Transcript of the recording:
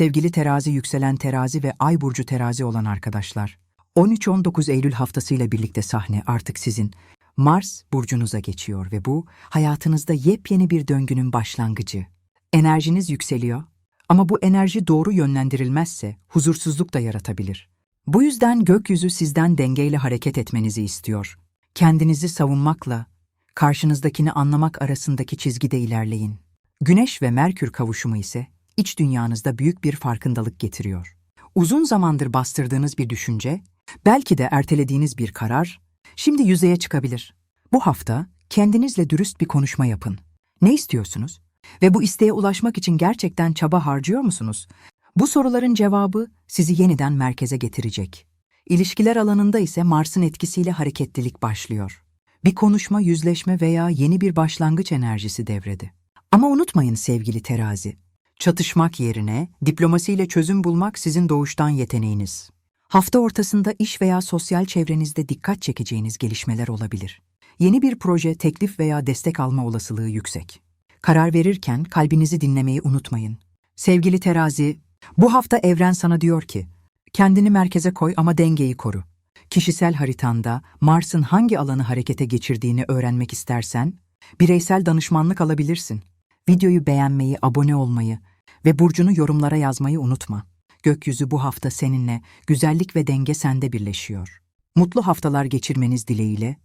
Sevgili terazi, yükselen terazi ve ay burcu terazi olan arkadaşlar. 13-19 Eylül haftasıyla birlikte sahne artık sizin. Mars burcunuza geçiyor ve bu hayatınızda yepyeni bir döngünün başlangıcı. Enerjiniz yükseliyor ama bu enerji doğru yönlendirilmezse huzursuzluk da yaratabilir. Bu yüzden gökyüzü sizden dengeyle hareket etmenizi istiyor. Kendinizi savunmakla karşınızdakini anlamak arasındaki çizgide ilerleyin. Güneş ve Merkür kavuşumu ise iç dünyanızda büyük bir farkındalık getiriyor. Uzun zamandır bastırdığınız bir düşünce, belki de ertelediğiniz bir karar, şimdi yüzeye çıkabilir. Bu hafta kendinizle dürüst bir konuşma yapın. Ne istiyorsunuz? Ve bu isteğe ulaşmak için gerçekten çaba harcıyor musunuz? Bu soruların cevabı sizi yeniden merkeze getirecek. İlişkiler alanında ise Mars'ın etkisiyle hareketlilik başlıyor. Bir konuşma, yüzleşme veya yeni bir başlangıç enerjisi devrede. Ama unutmayın sevgili terazi, çatışmak yerine diplomasiyle çözüm bulmak sizin doğuştan yeteneğiniz. Hafta ortasında iş veya sosyal çevrenizde dikkat çekeceğiniz gelişmeler olabilir. Yeni bir proje, teklif veya destek alma olasılığı yüksek. Karar verirken kalbinizi dinlemeyi unutmayın. Sevgili terazi, bu hafta evren sana diyor ki, kendini merkeze koy ama dengeyi koru. Kişisel haritanda Mars'ın hangi alanı harekete geçirdiğini öğrenmek istersen, bireysel danışmanlık alabilirsin. Videoyu beğenmeyi, abone olmayı ve burcunu yorumlara yazmayı unutma. Gökyüzü bu hafta seninle, güzellik ve denge sende birleşiyor. Mutlu haftalar geçirmeniz dileğiyle,